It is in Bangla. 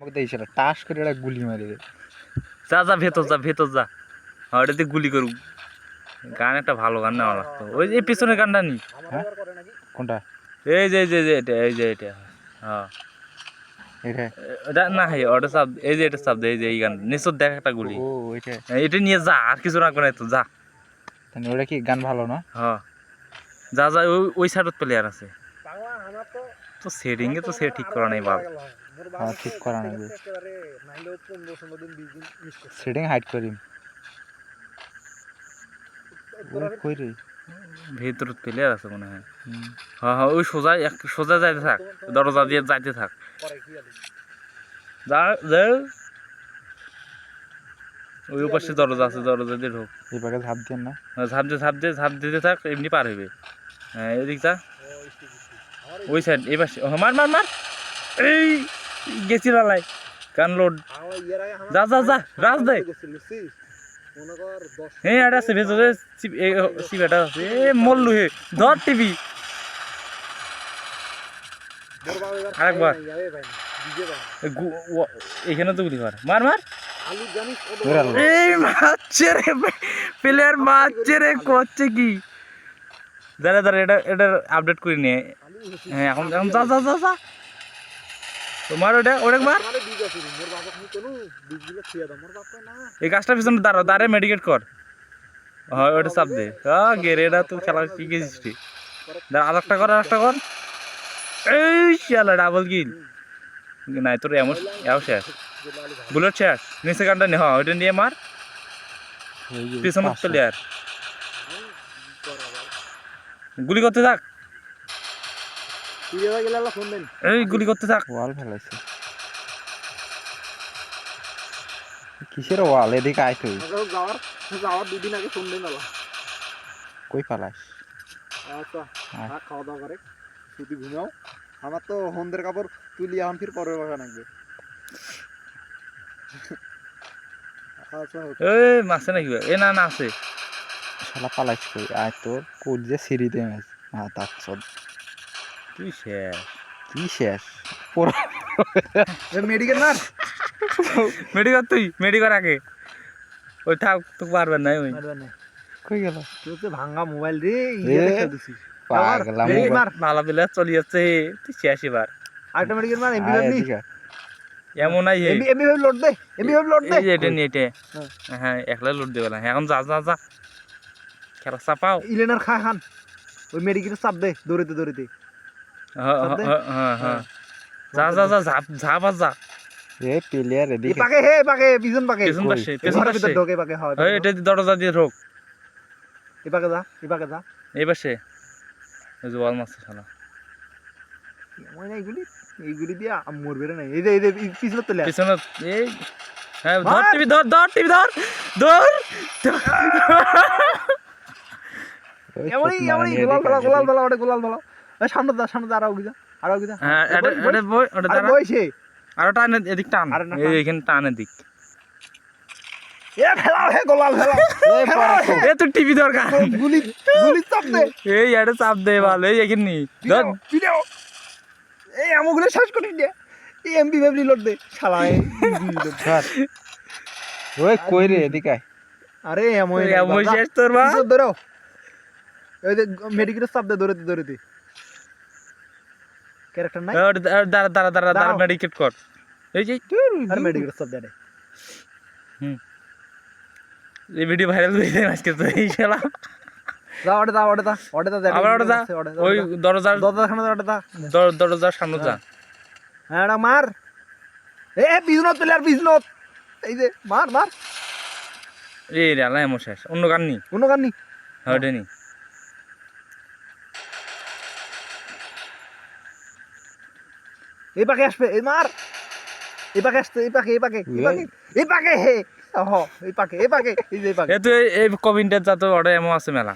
আমাকে দিয়েছিল টাস করে একটা গুলি মারি যা যা ভেতর যা ভেতর যা। হ্যাঁ ওটাতে গুলি করু গান একটা ভালো গান নেওয়া লাগতো। ওই যে পিছনের গানটা নি। হ্যাঁ? কোনটা? এই যে এই যে এটা এই যে এটা। হ্যাঁ। এটা? না হয় ওটা চাপ এই যে এটা দে এই যে এই গান। নিশ্চয় দেখ একটা গুলি। এটা। নিয়ে যা আর কিছু রাখবে না তো যা। ওটা কি গান ভালো না? হ্যাঁ। যা যা ওই ওই সাইডত প্লেয়ার আছে। তো সেটিং এ তো সে ঠিক করা নেই বাল হ্যাঁ ঠিক করা লাগবে সেটিং হাইড করিম ওই কই রে? ভেতরত প্লেয়ার আছে মনে হয়। হ্যাঁ হ্যাঁ ওই সোজা এক সোজা যাইতে থাক। দরজা দিয়ে যাইতে থাক। যা যা। ওই পাশে দরজা আছে দরজা দিয়ে ঢোক। এই পাকে ঝাঁপ দেন না। হ্যাঁ, ঝাঁপ দিয়ে ঝাঁপ দিয়ে ঝাঁপ দিতে থাক এমনি পার হইবে। হ্যাঁ এদিক যা। ওই সাইড পাশে। মার মার মার। এই গেছি লালাই কান লোড যা যা যা রাজ দে। হ্যাঁ এটা আছে চিপ- এ, আছে। এ মল্লু হে ধর টিভি। আরেকবার। এখানে তো গুলি কর মার মার। এই মারছে রে প্লেয়ার মারছে রে করছে কি? দাঁড়া দাঁড়া এটা এটা আপডেট করে নিয়ে হ্যাঁ এখন এখন যা যা যা যা। তোমার ওটা ওটা মার এই গাছটা পিছনে দাঁড়াও দাঁড়ে মেডিকেট কর। হয় ওটা চাপ দে। হ্যাঁ গেরেটা তুই খেলা শিখেছিস রে দাঁড়া আর একটা কর আর একটা কর। এই শালা ডাবল কিল নাই তোর এমন এও শেষ। বুলেট শেষ। নিচে গানটা নে হ্যাঁ ওইটা নিয়ে মার। পিছনে পাশে। প্লেয়ার গুলি করতে থাক। এই গুলি করতে থাক। ওয়াল ফেলাইছে। কিসের ওয়াল? এদিকে আয় তুই। দুদিন আগে ফোন দেন আলা কই পালাস? আচ্ছা খাওয়া দাওয়া করে শুধু ঘুমাও আমার তো হন্দের কাপড় তুলি এখন ফির পরের বাসা হোক। এই মাসে নাকি এ না না আছে। শালা পালাইস কই? আয় তোর। কোল যে সিঁড়ি দে ম্যাচ হ্যাঁ তার তুই শেষ? কি শেষ? মেডিকেল নার্স মেডিকল তুই? মেডিকল আগে। ওই থাক তোকে পারবেন না ওই। কই গেল? তুই তো ভাঙ্গা মোবাইল রে ইয়ে পাগলা মোবাইল। ভালো প্লেয়ার চলে যাচ্ছে তুই শেষ এবার। আরেকটা মেডিকেল মার এমবি আয়। এমন নাই এমবি এমবি লোড দে এমবি লোড দে। এই এটা নিয়ে এটা। হ্যাঁ। হ্যাঁ একলা লুট দেবে না। এখন যা যা যা। খেলা চাপাও। ইলেনার খা খান। ওই মেডিকেল চাপ দে দৌড়িতে দৌড়িতে। যা যা যা ঝাপ ঝাপ আর যা। এ প্লেয়ার এদিকে পাকে হে পাকে পিছন পাকে। পেছন? পাশে পেছন পাশে। ঢোকে পাকে হয় ওই এটা দরজা দিয়ে ঢোক। এ পাকে যা এ পাকে যা। এই পাশে। ওই যে ওয়াল মারছে শালা। ওই না এইগুলি? এইগুলি দিয়ে আম মরবে রে নাই এই যে এই যে পিছনে তোলে পিছনে এই হ্যাঁ ধর টিভি ধর ধর টিভি ধর ধর। ওই এমনই এমনই গোলাল এদিকে গোলাল ফেলা ওটা গোলাল এই সামনে দা সামনে দা আরও গিয়া আরও গিয়া হ্যাঁ এটা বই, বই। এটা বই ওটা আরে দাঁড়া। বইছে আর টান এদিক টান। আরে এই টান। এখানে টান এদিক। এ ফেলা হে গোলাল ফেলা। এ তুই টিভি দরকার। গুলি গুলি চাপ দে। এই এটা চাপ দে ভালো এই এখানে ধর। ভিডিও। এই আমগুলো শেষ করে দে এই এমবি ভাবলি লোড দে। শালা এই MB load। ধর। ওই কই রে এদিকে আয়। আরে এমন এমন শেষ তোর বা ধরো ওই যে চাপ দে দৌড়াতে দৌড়াতে ক্যারেক্টার নাই? দাঁড়া দাঁড়া দাঁড়া দাঁড়া মেডিকেট কর। এই যে আর মেডিকেলের চাপ দে রে। এই ভিডিও ভাইরাল হয়ে যায় আজকে তো এই শালা। যা ওটা দা ওটা দা ওটা দা আবার ওটা যা। ওই দরজার দরজা খানা ওটা দা দরজার সামনে যা। হ্যাঁ এটা মার। এ বিজনত প্লেয়ার বিজনত এই যে মার মার। এই রে আল্লাহ এমন অন্য গান নি? কোনো গান নি। হ্যাঁ ওটা নি। এই পাখি আসবে এই মার। এই পাখি আসতে এই পাখি এই পাখি এই পাখি এই পাখি হে হ এই পাখি এই পাখি এই যে পাখি এতো এই- যা তো অর্ডার এমন আছে মেলা